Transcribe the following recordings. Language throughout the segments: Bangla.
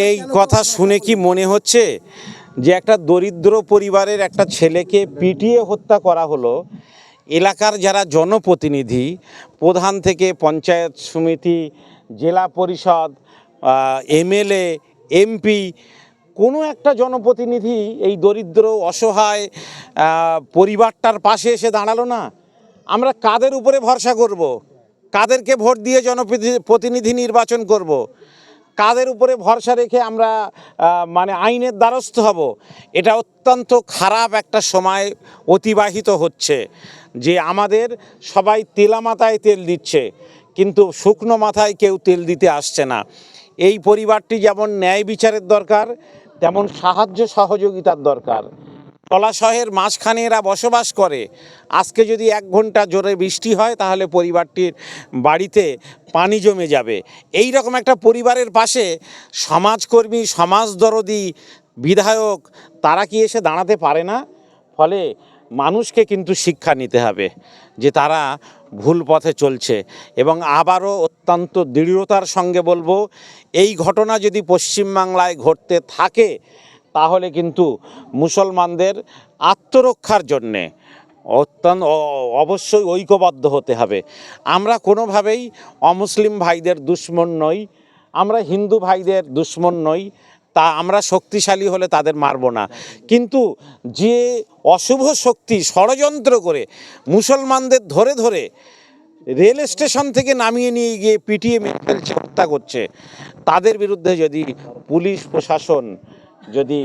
এই কথা শুনে কি মনে হচ্ছে যে একটা দরিদ্র পরিবারের একটা ছেলেকে পিটিয়ে হত্যা করা হলো? এলাকার যারা জনপ্রতিনিধি প্রধান থেকে পঞ্চায়েত সমিতি জেলা পরিষদ এমএলএ এমপি কোনো একটা জনপ্রতিনিধি এই দরিদ্র অসহায় পরিবারটার পাশে এসে দাঁড়াল না? আমরা কাদের উপরে ভরসা করব? কাদেরকে ভোট দিয়ে জনপ্রতিনিধি নির্বাচন করব? কাদের উপরে ভরসা রেখে আমরা মানে আইনের দ্বারস্থ হব, এটা অত্যন্ত খারাপ একটা সময় অতিবাহিত হচ্ছে, যে আমাদের সবাই তেলা মাথায় তেল দিচ্ছে, কিন্তু শুকনো মাথায় কেউ তেল দিতে আসছে না। এই পরিবারটি যেমন ন্যায় বিচারের দরকার, তেমন সাহায্য সহযোগিতার দরকার। জলাশয়ের মাঝখানে এরা বসবাস করে। আজকে যদি এক ঘণ্টা জোরে বৃষ্টি হয়, তাহলে পরিবারটির বাড়িতে পানি জমে যাবে। এই রকম একটা পরিবারের পাশে সমাজকর্মী, সমাজদরদি বিধায়ক, তারা কি এসে দাঁড়াতে পারে না? ফলে মানুষকে কিন্তু শিক্ষা নিতে হবে যে তারা ভুল পথে চলছে। এবং আবারও অত্যন্ত দৃঢ়তার সঙ্গে বলব, এই ঘটনা যদি পশ্চিমবাংলায় ঘটতে থাকে তাহলে কিন্তু মুসলমানদের আত্মরক্ষার জন্যে অত্যন্ত অবশ্যই ঐক্যবদ্ধ হতে হবে। আমরা কোনোভাবেই অমুসলিম ভাইদের দুশ্মন নই, আমরা হিন্দু ভাইদের দুশ্মন নই, তা আমরা শক্তিশালী হলে তাদের মারব না। কিন্তু যে অশুভ শক্তি ষড়যন্ত্র করে মুসলমানদের ধরে ধরে রেল স্টেশন থেকে নামিয়ে নিয়ে গিয়ে পিটিয়ে ফেলছে, হত্যা করছে, তাদের বিরুদ্ধে যদি পুলিশ প্রশাসন যদি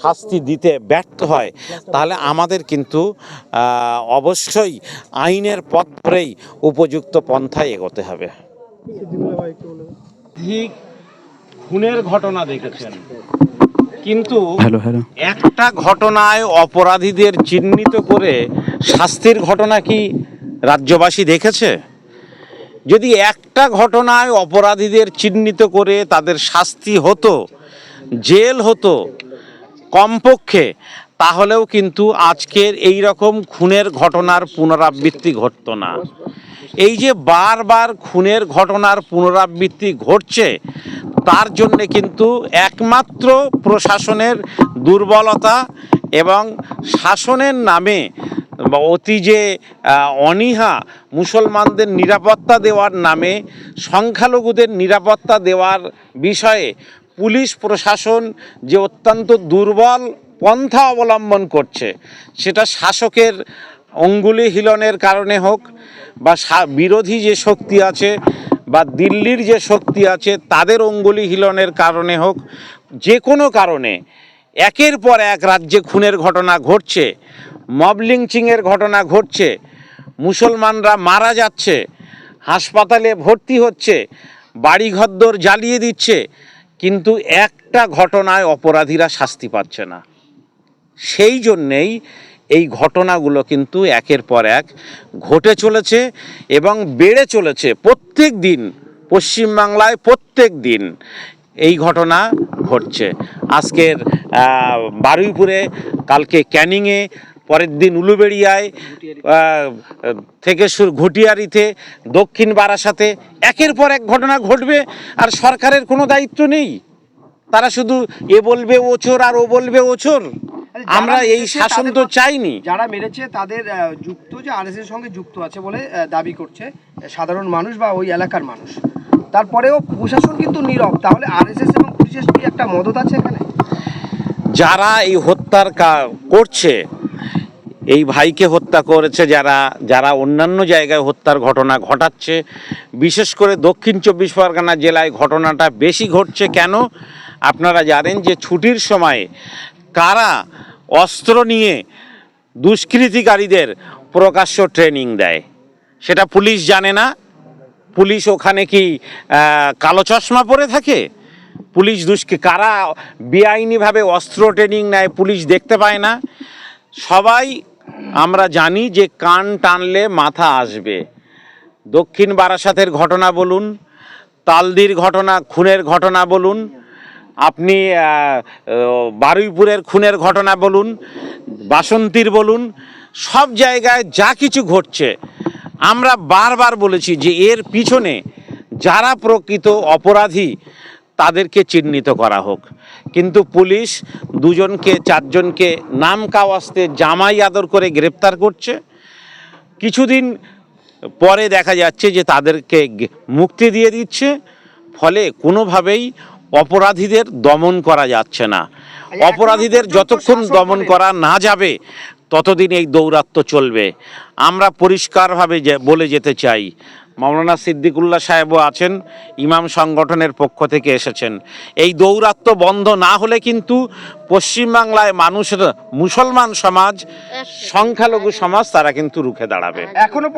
শাস্তি দিতে ব্যর্থ হয় তাহলে আমাদের কিন্তু অবশ্যই আইনের পথ ধরেই উপযুক্ত পন্থায় এগোতে হবে। ঠিক খুনের ঘটনা দেখেছেন। কিন্তু একটা ঘটনায় অপরাধীদের চিহ্নিত করে শাস্তির ঘটনা কি রাজ্যবাসী দেখেছে? যদি একটা ঘটনায় অপরাধীদের চিহ্নিত করে তাদের শাস্তি হতো জেল হতো কমপক্ষে, তাহলেও কিন্তু আজকের এই রকম খুনের ঘটনার পুনরাবৃত্তি ঘটতো না। এই যে বারবার খুনের ঘটনার পুনরাবৃত্তি ঘটছে, তার জন্যে কিন্তু একমাত্র প্রশাসনের দুর্বলতা এবং শাসনের নামে অতি যে অনীহা মুসলমানদের নিরাপত্তা দেওয়ার নামে, সংখ্যালঘুদের নিরাপত্তা দেওয়ার বিষয়ে পুলিশ প্রশাসন যে অত্যন্ত দুর্বল পন্থা অবলম্বন করছে, সেটা শাসকের অঙ্গুলি হিলনের কারণে হোক বা বিরোধী যে শক্তি আছে বা দিল্লির যে শক্তি আছে, তাদের অঙ্গুলি হিলনের কারণে হোক, যে কোনো কারণে একের পর এক রাজ্যে খুনের ঘটনা ঘটছে, মব লিঞ্চিংয়ের ঘটনা ঘটছে, মুসলমানরা মারা যাচ্ছে, হাসপাতালে ভর্তি হচ্ছে, বাড়িঘরদোর জ্বালিয়ে দিচ্ছে কিন্তু একটা ঘটনায় অপরাধীরা শাস্তি পাচ্ছে না। সেই জন্যেই এই ঘটনাগুলো কিন্তু একের পর এক ঘটে চলেছে এবং বেড়ে চলেছে প্রত্যেক দিন। পশ্চিমবাংলায় প্রত্যেক দিন এই ঘটনা ঘটছে। আজকের বারুইপুরে, কালকে ক্যানিংয়ে পরের দিন উলুবেড়িয়ায় থেকে শুরু ঘটিয়ারিতে দক্ষিণ বারাসাতে একের পর এক ঘটনা ঘটবে আর সরকারের কোনো দায়িত্ব নেই। তারা শুধু এ বলবে ওচোর আর ও বলবে ওচোর আমরা এই শাসন তো চাইনি। যারা মেরেছে তাদের যুক্ত যে আরএস এর সঙ্গে যুক্ত আছে বলে দাবি করছে সাধারণ মানুষ বা ওই এলাকার মানুষ। তারপরেও প্রশাসন কিন্তু নীরব। তাহলে আরএসএস এবং পুলিশের কি একটা মদত আছে এখানে? যারা এই হত্যার কা- করছে এই ভাইকে হত্যা করেছে যারা যারা অন্যান্য জায়গায় হত্যার ঘটনা ঘটাচ্ছে। বিশেষ করে দক্ষিণ চব্বিশ পরগনা জেলায় ঘটনাটা বেশি ঘটছে কেন? আপনারা জানেন যে ছুটির সময়ে কারা অস্ত্র নিয়ে দুষ্কৃতিকারীদের প্রকাশ্য ট্রেনিং দেয়? সেটা পুলিশ জানে না। পুলিশ ওখানে কি কালো চশমা পরে থাকে? পুলিশ দুষ্কৃ, কারা বেআইনিভাবে অস্ত্র ট্রেনিং নেয় পুলিশ দেখতে পায় না। সবাই আমরা জানি যে কান টানলে মাথা আসবে। দক্ষিণ বারাসাতের ঘটনা বলুন, তালদির ঘটনা, খুনের ঘটনা বলুন, আপনি বারুইপুরের খুনের ঘটনা বলুন, বাসন্তীর বলুন, সব জায়গায় যা কিছু ঘটছে, আমরা বারবার বলেছি যে এর পিছনে যারা প্রকৃত অপরাধী, তাদেরকে চিহ্নিত করা হোক। কিন্তু পুলিশ দুজনকে চারজনকে নাম কাওয়াস্তে জামাই আদর করে গ্রেপ্তার করছে। কিছুদিন পরে দেখা যাচ্ছে যে তাদেরকে মুক্তি দিয়ে দিচ্ছে ফলে কোনোভাবেই অপরাধীদের দমন করা যাচ্ছে না। অপরাধীদের যতক্ষণ দমন করা না যাবে ততদিন এই দৌরাত্ম্য চলবে। আমরা পরিষ্কারভাবে বলে যেতে চাই মৌলানা সিদ্দিকুল্লাহ সাহেবও আছেন ইমাম সংগঠনের পক্ষ থেকে এসেছেন। এই দৌরাত্ম বন্ধ না হলে কিন্তু পশ্চিমবাংলায় মানুষের মুসলমান সমাজ সংখ্যালঘু সমাজ তারা কিন্তু রুখে দাঁড়াবে। এখনও